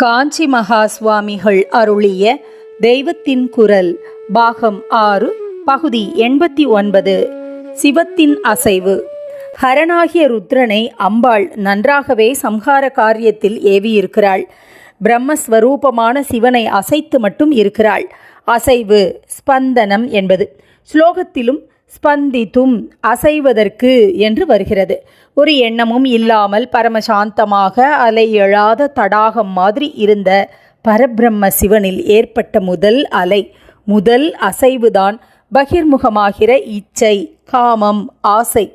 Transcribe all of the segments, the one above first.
காஞ்சி மகா சுவாமிகள் அருளிய தெய்வத்தின் குரல் பாகம் ஆறு பகுதி எண்பத்தி ஒன்பது. சிவத்தின் அசைவு. ஹரனாகிய ருத்ரனை அம்பாள் நன்றாகவே சம்ஹார காரியத்தில் ஏவியிருக்கிறாள். பிரம்மஸ்வரூபமான சிவனை அசைத்து மட்டும் இருக்கிறாள். அசைவு ஸ்பந்தனம் என்பது. ஸ்லோகத்திலும் ஸ்பந்தித்தும் அசைவதற்கு என்று வருகிறது. ஒரு எண்ணமும் இல்லாமல் பரமசாந்தமாக அலை எழாத தடாகம் மாதிரி இருந்த பரபிரம்ம சிவனில் ஏற்பட்ட முதல் அலை முதல் அசைவுதான் பகிர்முகமாகிற இச்சை காமம் ஆசை.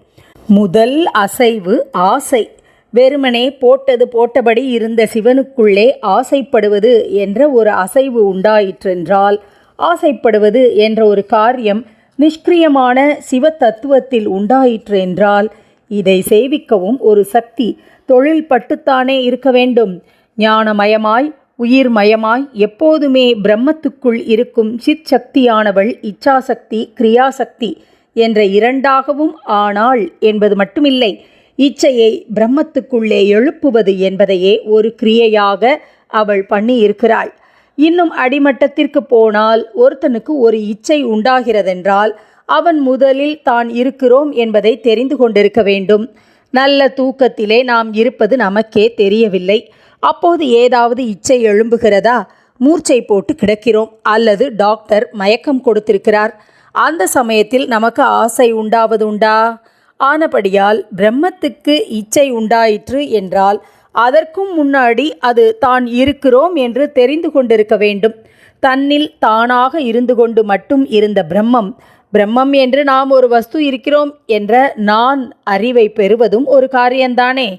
முதல் அசைவு ஆசை. வெறுமனே போட்டது போட்டபடி இருந்த சிவனுக்குள்ளே ஆசைப்படுவது என்ற ஒரு அசைவு உண்டாயிற்றென்றால் ஆசைப்படுவது என்ற ஒரு காரியம் நிஷ்கிரியமான சிவ தத்துவத்தில் உண்டாயிற்று என்றால் இதை சேவிக்கவும் ஒரு சக்தி. தொழில் பட்டுத்தானே இருக்க வேண்டும். ஞானமயமாய் உயிர்மயமாய் எப்போதுமே பிரம்மத்துக்குள் இருக்கும் சிற்சக்தியானவள் இச்சாசக்தி கிரியாசக்தி என்ற இரண்டாகவும் ஆனாள் என்பது மட்டுமில்லை. இச்சையை பிரம்மத்துக்குள்ளே எழுப்புவது என்பதையே ஒரு கிரியையாக அவள் பண்ணியிருக்கிறாள். இன்னும் அடிமட்டத்திற்கு போனால் ஒருத்தனுக்கு ஒரு இச்சை உண்டாகிறதென்றால் அவன் முதலில் தான் இருக்கிறோம் என்பதை தெரிந்து கொண்டிருக்க வேண்டும். நல்ல தூக்கத்திலே நாம் இருப்பது நமக்கே தெரியவில்லை. அப்போது ஏதாவது இச்சை எழும்புகிறதா? மூர்ச்சை போட்டு கிடக்கிறோம். அல்லது டாக்டர் மயக்கம் கொடுத்திருக்கிறார். அந்த சமயத்தில் நமக்கு ஆசை உண்டாவது உண்டா? ஆனபடியால் பிரம்மத்துக்கு இச்சை உண்டாயிற்று என்றால் அதற்கும் முன்னாடி அது தான் இருக்கிறோம் என்று தெரிந்து கொண்டிருக்க வேண்டும். தன்னில் தானாக இருந்து கொண்டு மட்டும் இருந்த பிரம்மம் பிரம்மம் என்று நாம் ஒரு வஸ்து இருக்கிறோம் என்ற நான் அறிவை பெறுவதும் ஒரு காரியம்தானே.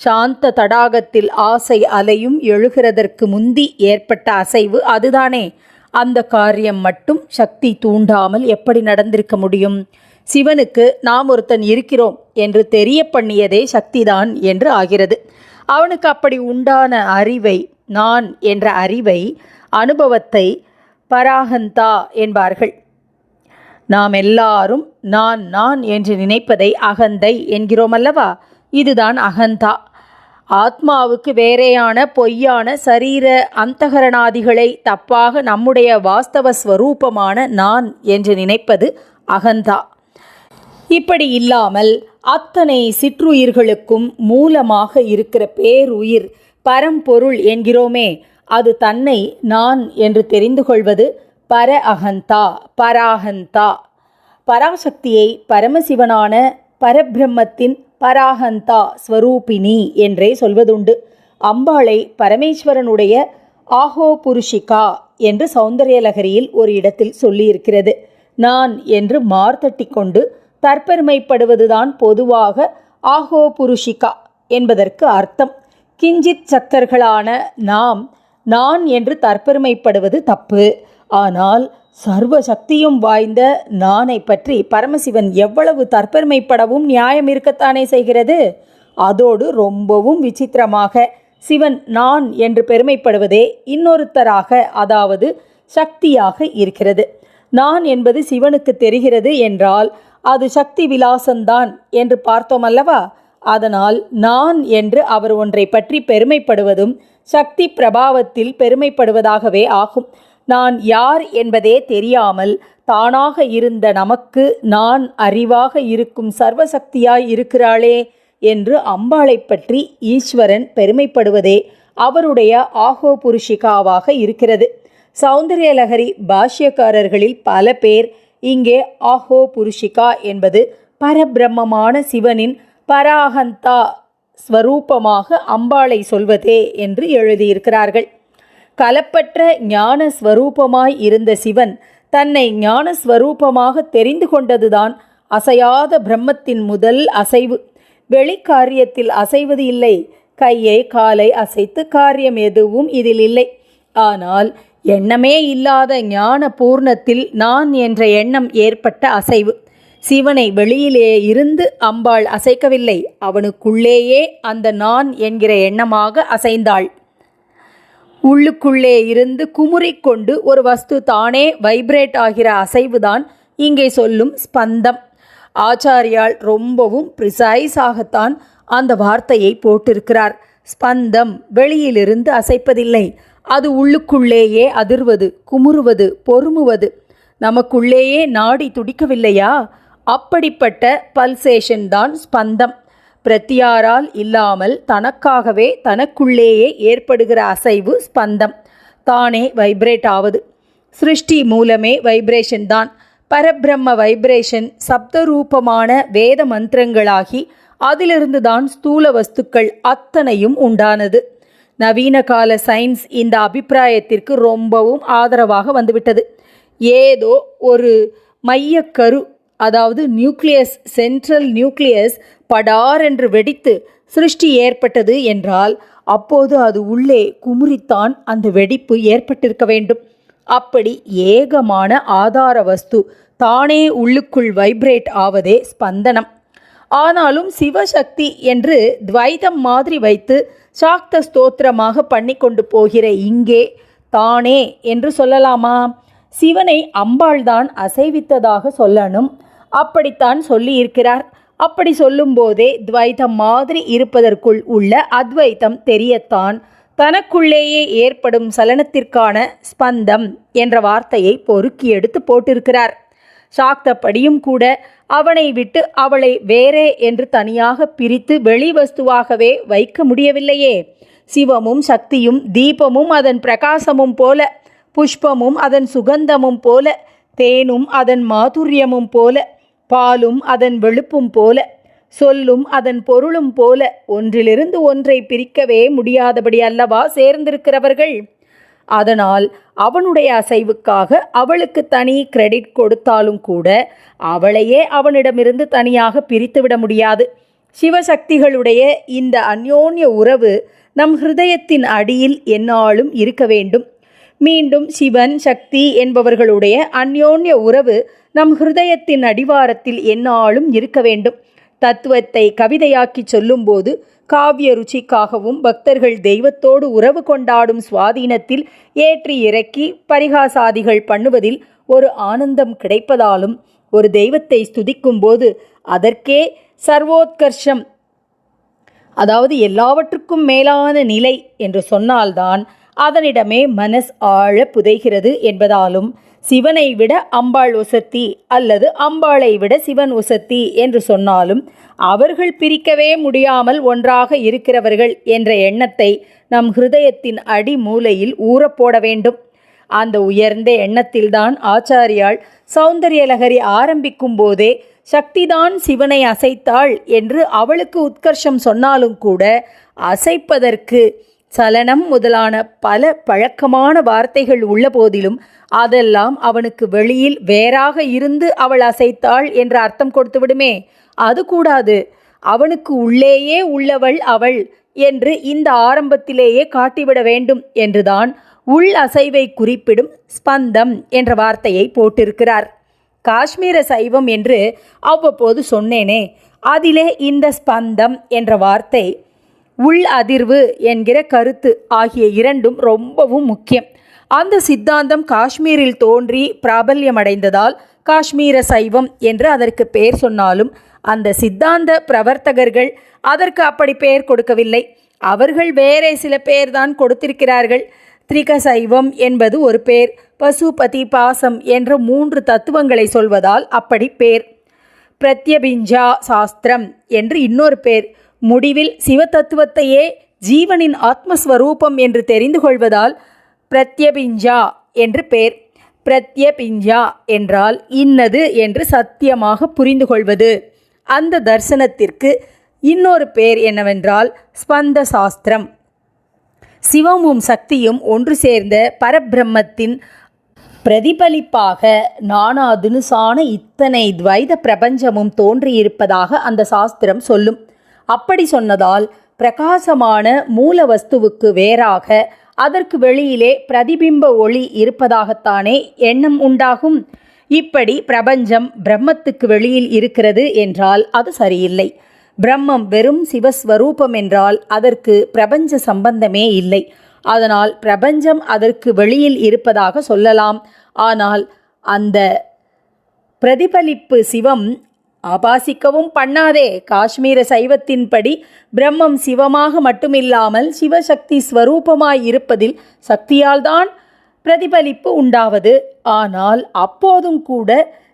சாந்த தடாகத்தில் ஆசை அலையும் எழுகிறதற்கு முந்தி ஏற்பட்ட அசைவு அதுதானே. அந்த காரியம் மட்டும் சக்தி தூண்டாமல் எப்படி நடந்திருக்க முடியும்? சிவனுக்கு நாம் ஒருத்தன் இருக்கிறோம் என்று தெரிய பண்ணியதே சக்திதான் என்று ஆகிறது. அவனுக்கு அப்படி உண்டான அறிவை நான் என்ற அறிவை அனுபவத்தை பராகந்தா என்பார்கள். நாம் எல்லாரும் நான் நான் என்று நினைப்பதை அகந்தை என்கிறோம் அல்லவா? இதுதான் அகந்தா. ஆத்மாவுக்கு வேறேயான பொய்யான சரீர அந்தகரணாதிகளை தப்பாக நம்முடைய வாஸ்தவ ஸ்வரூபமான நான் என்று நினைப்பது அகந்தா. இப்படி இல்லாமல் அத்தனை சிற்றுயிர்களுக்கும் மூலமாக இருக்கிற பேருயிர் பரம்பொருள் என்கிறோமே அது தன்னை நான் என்று தெரிந்து கொள்வது பர அகந்தா பராகந்தா. பராசக்தியை பரமசிவனான பரபிரம்மத்தின் பராகந்தா ஸ்வரூபிணி என்றே சொல்வதுண்டு. அம்பாளை பரமேஸ்வரனுடைய ஆஹோ புருஷிகா என்று சௌந்தர்யலகரியில் ஒரு இடத்தில் சொல்லியிருக்கிறது. நான் என்று மார்த்தட்டி கொண்டு தற்பெருமைப்படுவதுதான் பொதுவாக ஆஹோ புருஷிகா என்பதற்கு அர்த்தம். கிஞ்சித் சக்கர்களான நாம் நான் என்று தற்பெருமைப்படுவது தப்பு. ஆனால் சர்வ சக்தியும் வாய்ந்த நானை பற்றி பரமசிவன் எவ்வளவு தற்பெருமைப்படவும் நியாயம் இருக்கத்தானே செய்கிறது? அதோடு ரொம்பவும் விசித்திரமாக சிவன் நான் என்று பெருமைப்படுவதே இன்னொருத்தராக அதாவது சக்தியாக இருக்கிறது. நான் என்பது சிவனுக்கு தெரிகிறது என்றால் அது சக்தி விலாசந்தான் என்று பார்த்தோம் அல்லவா அதனால் நான் என்று அவர் ஒன்றை பற்றி பெருமைப்படுவதும் சக்தி பிரபாவத்தில் பெருமைப்படுவதாகவே ஆகும். நான் யார் என்பதே தெரியாமல் தானாக இருந்த நமக்கு நான் அறிவாக இருக்கும் சர்வசக்தியாய் இருக்கிறாளே என்று அம்பாளை பற்றி ஈஸ்வரன் பெருமைப்படுவதே அவருடைய ஆகோ புருஷிகாவாக இருக்கிறது. சௌந்தர்யலகரி பாஷ்யக்காரர்களில் பல பேர் இங்கே ஆஹோ புருஷிகா என்பது பரபிரம்மமான சிவனின் பராகந்தா ஸ்வரூபமாக அம்பாளை சொல்வதே என்று எழுதியிருக்கிறார்கள். கலப்பற்ற ஞான ஸ்வரூபமாய் இருந்த சிவன் தன்னை ஞான ஸ்வரூபமாக தெரிந்து கொண்டதுதான் அசையாத பிரம்மத்தின் முதல் அசைவு. வெளிக்காரியத்தில் அசைவது இல்லை. கையை காலை அசைத்து காரியம் எதுவும் இதில் இல்லை. ஆனால் எண்ணமே இல்லாத ஞான பூர்ணத்தில் நான் என்ற எண்ணம் ஏற்பட்ட அசைவு. சிவனை வெளியிலே இருந்து அம்பாள் அசைக்கவில்லை. அவனுக்குள்ளேயே அந்த நான் என்கிற எண்ணமாக அசைந்தாள். உள்ளுக்குள்ளே இருந்து குமுறிக்கொண்டு ஒரு வஸ்து தானே வைப்ரேட் ஆகிற அசைவுதான் இங்கே சொல்லும் ஸ்பந்தம். ஆச்சாரியால் ரொம்பவும் ப்ரிசைஸாகத்தான் அந்த வார்த்தையை போட்டிருக்கிறார். ஸ்பந்தம் வெளியிலிருந்து அசைப்பதில்லை. அது உள்ளுக்குள்ளேயே அதிர்வது குமுறுவது பொறுமுவது. நமக்குள்ளேயே நாடி துடிக்கவில்லையா? அப்படிப்பட்ட பல்சேஷன் தான் ஸ்பந்தம். பிரத்தியாரால் இல்லாமல் தனக்காகவே தனக்குள்ளேயே ஏற்படுகிற அசைவு ஸ்பந்தம். தானே வைப்ரேட் ஆவது. சிருஷ்டி மூலமே வைப்ரேஷன் தான் பரபிரம்ம வைப்ரேஷன் சப்தரூபமான வேத மந்திரங்களாகி அதிலிருந்து தான் ஸ்தூல வஸ்துக்கள் அத்தனையும் உண்டானது. நவீன கால சயின்ஸ் இந்த அபிப்பிராயத்திற்கு ரொம்பவும் ஆதரவாக வந்துவிட்டது. ஏதோ ஒரு மையக்கரு அதாவது நியூக்ளியஸ் சென்ட்ரல் நியூக்ளியஸ் படார் என்று வெடித்து சிருஷ்டி ஏற்பட்டது என்றால் அப்போது அது உள்ளே குமுறித்தான் அந்த வெடிப்பு ஏற்பட்டிருக்க வேண்டும். அப்படி ஏகமான ஆதார வஸ்து தானே உள்ளுக்குள் வைப்ரேட் ஆவதே ஸ்பந்தனம். ஆனாலும் சிவசக்தி என்று துவைதம் மாதிரி வைத்து சாக்த ஸ்தோத்திரமாக பண்ணி கொண்டு போகிற இங்கே தானே என்று சொல்லலாமா? சிவனை அம்பாள்தான் அசைவித்ததாக சொல்லணும். அப்படித்தான் சொல்லியிருக்கிறார். அப்படி சொல்லும்போதே துவைதம் மாதிரி இருப்பதற்குள் உள்ள அத்வைத்தம் தெரியத்தான். தனக்குள்ளேயே ஏற்படும் சலனத்திற்கான ஸ்பந்தம் என்ற வார்த்தையை பொறுக்கி எடுத்து போட்டிருக்கிறார். சாக்தப்படியும் கூட அவனை விட்டு அவளை வேறே என்று தனியாக பிரித்து வெளிவஸ்துவாகவே வைக்க முடியவில்லையே. சிவமும் சக்தியும் தீபமும் அதன் பிரகாசமும் போல புஷ்பமும் அதன் சுகந்தமும் போல தேனும் அதன் மாதுரியமும் போல பாலும் அதன் வெளுப்பும் போல சொல்லும் அதன் பொருளும் போல ஒன்றிலிருந்து ஒன்றை பிரிக்கவே முடியாதபடி அல்லவா சேர்ந்திருக்கிறவர்கள்? அதனால் அவனுடைய அசைவுக்காக அவளுக்கு தனி கிரெடிட் கொடுத்தாலும் கூட அவளையே அவனிடமிருந்து தனியாக பிரித்துவிட முடியாது. சிவசக்திகளுடைய இந்த அந்யோன்ய உறவு நம் ஹிருதயத்தின் அடியில் என்னாலும் இருக்க வேண்டும். மீண்டும் சிவன் சக்தி என்பவர்களுடைய அந்யோன்ய உறவு நம் ஹிருதயத்தின் அடிவாரத்தில் என்னாலும் இருக்க வேண்டும். தத்துவத்தை கவிதையாக்கி சொல்லும்போது காவிய ருச்சிக்காகவும் பக்தர்கள் தெய்வத்தோடு உறவு கொண்டாடும் சுவாதீனத்தில் ஏற்றி இறக்கி பரிகாசாதிகள் பண்ணுவதில் ஒரு ஆனந்தம் கிடைப்பதாலும் ஒரு தெய்வத்தை ஸ்துதிக்கும்போது அதற்கே சர்வோத்கர்ஷம் அதாவது எல்லாவற்றுக்கும் மேலான நிலை என்று சொன்னால்தான் அதனிடமே மனஸ் ஆழ புதைகிறது என்பதாலும் சிவனை விட அம்பாள் உசத்தி அல்லது அம்பாளை விட சிவன் உசத்தி என்று சொன்னாலும் அவர்கள் பிரிக்கவே முடியாமல் ஒன்றாக இருக்கிறவர்கள் என்ற எண்ணத்தை நம் ஹிருதயத்தின் அடி மூலையில் ஊறப்போட வேண்டும். அந்த உயர்ந்த எண்ணத்தில்தான் ஆச்சாரியால் சௌந்தரியலகரி ஆரம்பிக்கும் போதே சக்திதான் சிவனை அசைத்தாள் என்று அவளுக்கு உத்கர்ஷம் சொன்னாலும் கூட அசைப்பதற்கு சலனம் முதலான பல பழக்கமான வார்த்தைகள் உள்ள போதிலும் அதெல்லாம் அவனுக்கு வெளியில் வேறாக இருந்து அவள் அசைத்தாள் என்று அர்த்தம் கொடுத்து விடுமே. அது கூடாது. அவனுக்கு உள்ளேயே உள்ளவள் அவள் என்று இந்த ஆரம்பத்திலேயே காட்டிவிட வேண்டும் என்றுதான் உள் அசைவை குறிப்பிடும் ஸ்பந்தம் என்ற வார்த்தையை போட்டிருக்கிறார். காஷ்மீர சைவம் என்று அவ்வப்போது சொன்னேனே. அதிலே இந்த ஸ்பந்தம் என்ற வார்த்தை உள் அதிர்வு என்கிற கருத்து ஆகிய இரண்டும் ரொம்பவும் முக்கியம். அந்த சித்தாந்தம் காஷ்மீரில் தோன்றி பிராபல்யமடைந்ததால் காஷ்மீர சைவம் என்று அதற்கு பெயர் சொன்னாலும் அந்த சித்தாந்த பிரவர்த்தகர்கள் அதற்கு அப்படி பெயர் கொடுக்கவில்லை. அவர்கள் வேறே சில பெயர்தான் கொடுத்திருக்கிறார்கள். திரிக சைவம் என்பது ஒரு பேர் பசுபதி பாசம் என்ற மூன்று தத்துவங்களை சொல்வதால் அப்படி பேர் பிரத்யபிஞ்சா சாஸ்திரம் என்று இன்னொரு பேர் முடிவில் சிவதத்துவத்தையே ஜீவனின் ஆத்மஸ்வரூபம் என்று தெரிந்து கொள்வதால் பிரத்யபிஞ்சா என்று பெயர் பிரத்யபிஞ்சா என்றால் இன்னது என்று சத்தியமாக புரிந்து கொள்வது. அந்த தர்சனத்திற்கு இன்னொரு பேர் என்னவென்றால் ஸ்பந்த சாஸ்திரம் சிவமும் சக்தியும் ஒன்று சேர்ந்த பரபிரம்மத்தின் பிரதிபலிப்பாக நானாதுனுசான இத்தனை துவைத பிரபஞ்சமும் தோன்றியிருப்பதாக அந்த சாஸ்திரம் சொல்லும். அப்படி சொன்னதால் பிரகாசமான மூல வஸ்துவுக்கு வேறாக அதற்கு வெளியிலே பிரதிபிம்ப ஒளி இருப்பதாகத்தானே எண்ணம் உண்டாகும். இப்படி பிரபஞ்சம் பிரம்மத்துக்கு வெளியில் இருக்கிறது என்றால் அது சரியில்லை. பிரம்மம் வெறும் சிவஸ்வரூபம் என்றால் அதற்கு பிரபஞ்ச சம்பந்தமே இல்லை. அதனால் பிரபஞ்சம் அதற்கு வெளியில் இருப்பதாக சொல்லலாம். ஆனால் அந்த பிரதிபலிப்பு சிவம் ஆபாசிக்கவும் பண்ணாதே. காஷ்மீர சைவத்தின்படி பிரம்மம் சிவமாக மட்டுமில்லாமல் சிவசக்தி ஸ்வரூபமாய் இருப்பதில் சக்தியால்தான் பிரதிபலிப்பு உண்டாவது. ஆனால் அப்போதும் கூட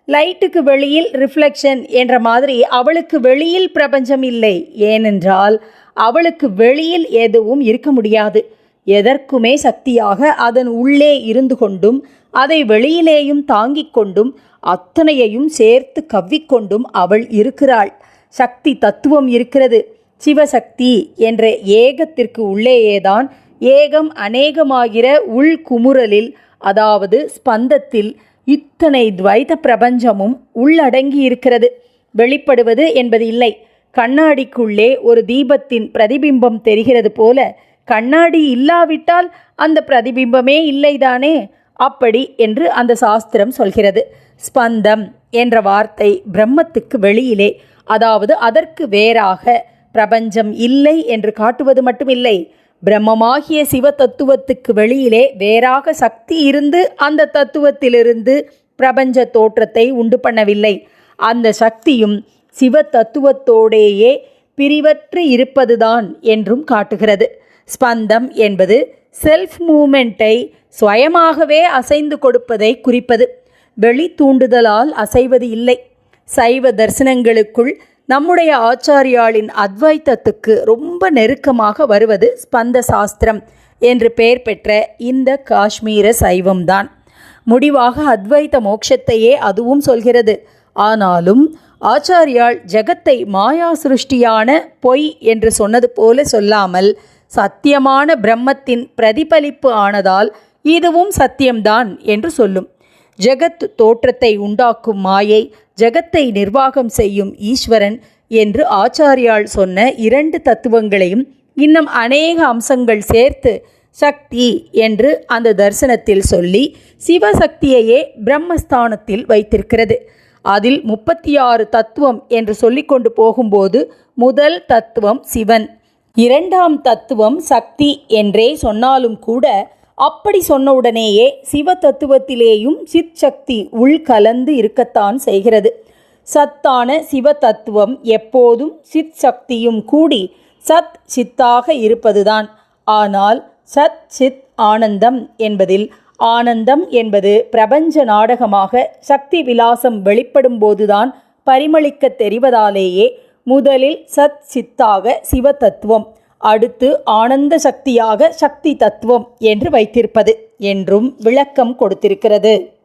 லைட்டுக்கு வெளியில் ரிஃப்ளெக்ஷன் என்ற மாதிரி அவளுக்கு வெளியில் பிரபஞ்சம் இல்லை. ஏனென்றால் அவளுக்கு வெளியில் எதுவும் இருக்க முடியாது. எதற்குமே சக்தியாக அதன் உள்ளே இருந்து கொண்டும் அதை வெளியிலேயும் தாங்கிக் கொண்டும் அத்தனையையும் சேர்த்து கவ்விக்கொண்டும் அவள் இருக்கிறாள். சக்தி தத்துவம் இருக்கிறது. சிவசக்தி என்ற ஏகத்திற்கு உள்ளேயேதான் ஏகம் அநேகமாகிற உள்குமுறலில் அதாவது ஸ்பந்தத்தில் இத்தனை துவைத பிரபஞ்சமும் உள்ளடங்கி இருக்கிறது வெளிப்படுவது என்பது இல்லை. கண்ணாடிக்குள்ளே ஒரு தீபத்தின் பிரதிபிம்பம் தெரிகிறது போல கண்ணாடி இல்லாவிட்டால் அந்த பிரதிபிம்பமே இல்லைதானே? அப்படி என்று அந்த சாஸ்திரம் சொல்கிறது. ஸ்பந்தம் என்ற வார்த்தை பிரம்மத்துக்கு வெளியிலே அதாவது அதற்கு வேறாக பிரபஞ்சம் இல்லை என்று காட்டுவது மட்டுமில்லை. பிரம்மமாகிய சிவ தத்துவத்துக்கு வெளியிலே வேறாக சக்தி இருந்து அந்த தத்துவத்திலிருந்து பிரபஞ்ச தோற்றத்தை உண்டு பண்ணவில்லை. அந்த சக்தியும் சிவ தத்துவத்தோடேயே பிரிவற்று இருப்பதுதான் என்றும் காட்டுகிறது. ஸ்பந்தம் என்பது செல்ஃப் மூமெண்ட்டை சுயமாகவே அசைந்து கொடுப்பதை குறிப்பது. வெளி தூண்டுதலால் அசைவது இல்லை. சைவ தரிசனங்களுக்குள் நம்முடைய ஆச்சாரியாளின் அத்வைத்தத்துக்கு ரொம்ப நெருக்கமாக வருவது ஸ்பந்த சாஸ்திரம் என்று பெயர் பெற்ற இந்த காஷ்மீர சைவம்தான். முடிவாக அத்வைத்த மோட்சத்தையே அதுவும் சொல்கிறது. ஆனாலும் ஆச்சாரியால் ஜெகத்தை மாயா சிருஷ்டியான பொய் என்று சொன்னது போல சொல்லாமல் சத்தியமான பிரம்மத்தின் பிரதிபலிப்பு ஆனதால் இதுவும் சத்தியம்தான் என்று சொல்லும். ஜெகத் தோற்றத்தை உண்டாக்கும் மாயை ஜெகத்தை நிர்வாகம் செய்யும் ஈஸ்வரன் என்று ஆச்சாரியால் சொன்ன இரண்டு தத்துவங்களையும் இன்னும் அநேக அம்சங்கள் சேர்த்து சக்தி என்று அந்த தரிசனத்தில் சொல்லி சிவசக்தியையே பிரம்மஸ்தானத்தில் வைத்திருக்கிறது. அதில் முப்பத்தி ஆறு தத்துவம் என்று சொல்லிக்கொண்டு போகும்போது முதல் தத்துவம் சிவன். இரண்டாம் தத்துவம் சக்தி என்றே சொன்னாலும் கூட அப்படி சொன்னவுடனேயே சிவ தத்துவத்திலேயும் சித் சக்தி உள்கலந்து இருக்கத்தான் செய்கிறது. சத்தான சிவ தத்துவம் எப்போதும் சித் சக்தியும் கூடி சத் சித்தாக இருப்பதுதான். ஆனால் சத் சித் ஆனந்தம் என்பதில் ஆனந்தம் என்பது பிரபஞ்ச நாடகமாக சக்தி விலாசம் வெளிப்படும் போதுதான் பரிமளிக்க தெரிவதாலேயே முதலில் சத் சித்தாக சிவ தத்துவம் அடுத்து ஆனந்த சக்தியாக சக்தி தத்துவம் என்று வைத்திருப்பது என்றும் விளக்கம் கொடுத்திருக்கிறது.